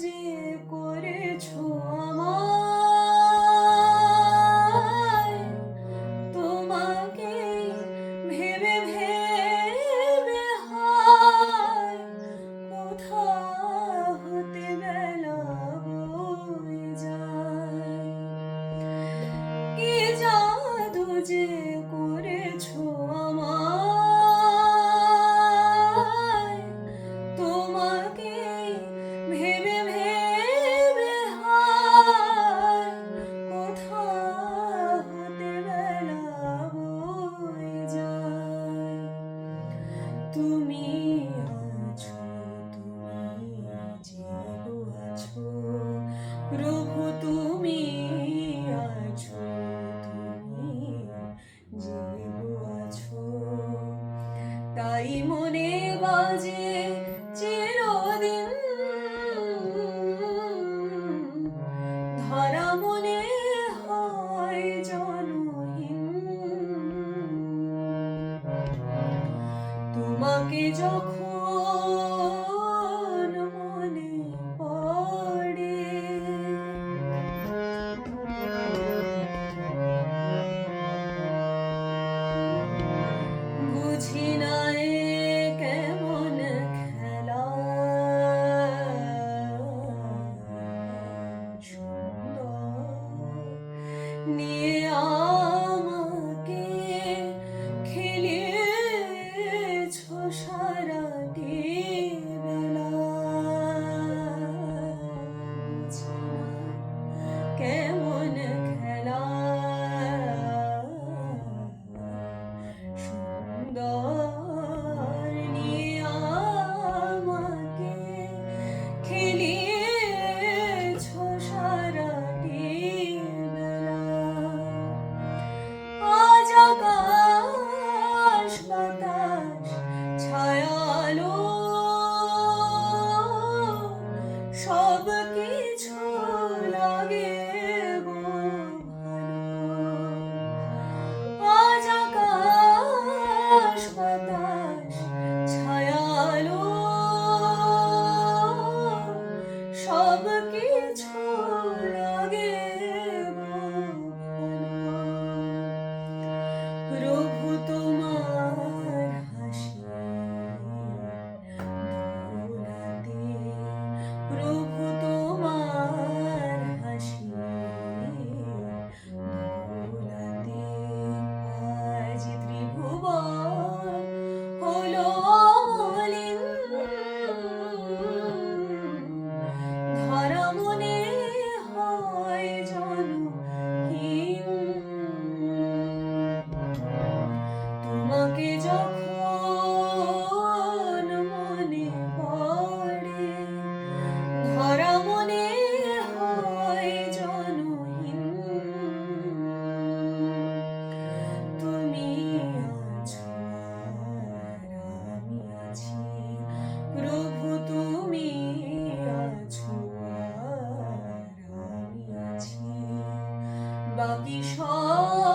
যে করেছ আমায়, তোমাকে ভেবে ভেবে হায় কোথা হতে বেলা বয়ে যায়। কি জাদু যে করেছ আমায়, তোমাকে তাই মনে বাজে চিরদিন। ধরা মনে হয় জনহীন। তোমাকে যখন কিছু লাগে আজ আকাশ বাতাস ছায়ালো। সব কিছু বাকি সব